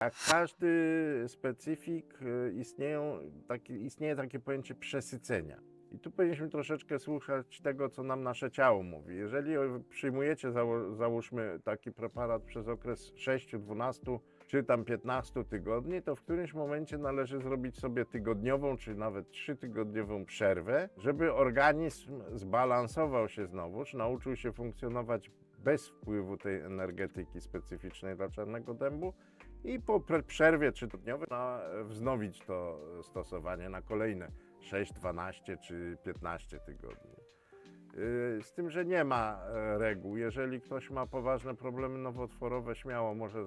Jak każdy specyfik y, istnieją, taki, istnieje takie pojęcie przesycenia. I tu powinniśmy troszeczkę słuchać tego, co nam nasze ciało mówi. Jeżeli przyjmujecie, załóżmy, taki preparat przez okres 6, 12 czy tam 15 tygodni, to w którymś momencie należy zrobić sobie tygodniową, czy nawet trzytygodniową przerwę, żeby organizm zbalansował się znowu, czy nauczył się funkcjonować bez wpływu tej energetyki specyficznej dla czarnego dębu i po przerwie tygodniowej na, wznowić to stosowanie na kolejne 6, 12 czy 15 tygodni. Yy, Z tym, że nie ma e, reguł. Jeżeli ktoś ma poważne problemy nowotworowe, śmiało może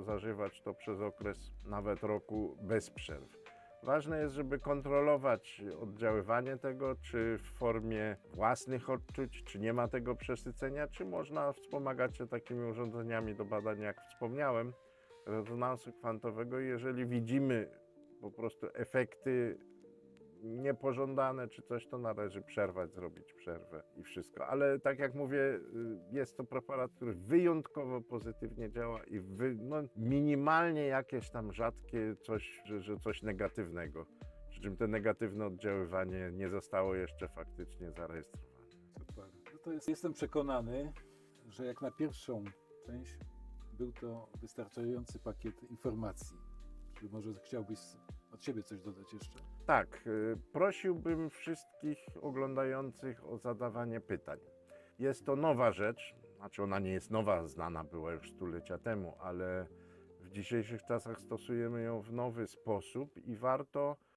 zażywać to przez okres nawet roku bez przerw. Ważne jest, żeby kontrolować oddziaływanie tego, czy w formie własnych odczuć, czy nie ma tego przesycenia, czy można wspomagać się takimi urządzeniami do badań, jak wspomniałem, rezonansu kwantowego. Jeżeli widzimy po prostu efekty niepożądane czy coś, to należy przerwać, zrobić przerwę i wszystko. Ale tak jak mówię, y, jest to preparat, który wyjątkowo pozytywnie działa i wy, no, minimalnie jakieś tam rzadkie coś, że, że coś negatywnego. Przy czym to negatywne oddziaływanie nie zostało jeszcze faktycznie zarejestrowane. No to jest, jestem przekonany, że jak na pierwszą część był to wystarczający pakiet informacji. Czy może chciałbyś od siebie coś dodać jeszcze? Tak, y, prosiłbym wszystkich oglądających o zadawanie pytań. Jest to nowa rzecz, znaczy ona nie jest nowa, znana była już stulecia temu, ale w dzisiejszych czasach stosujemy ją w nowy sposób i warto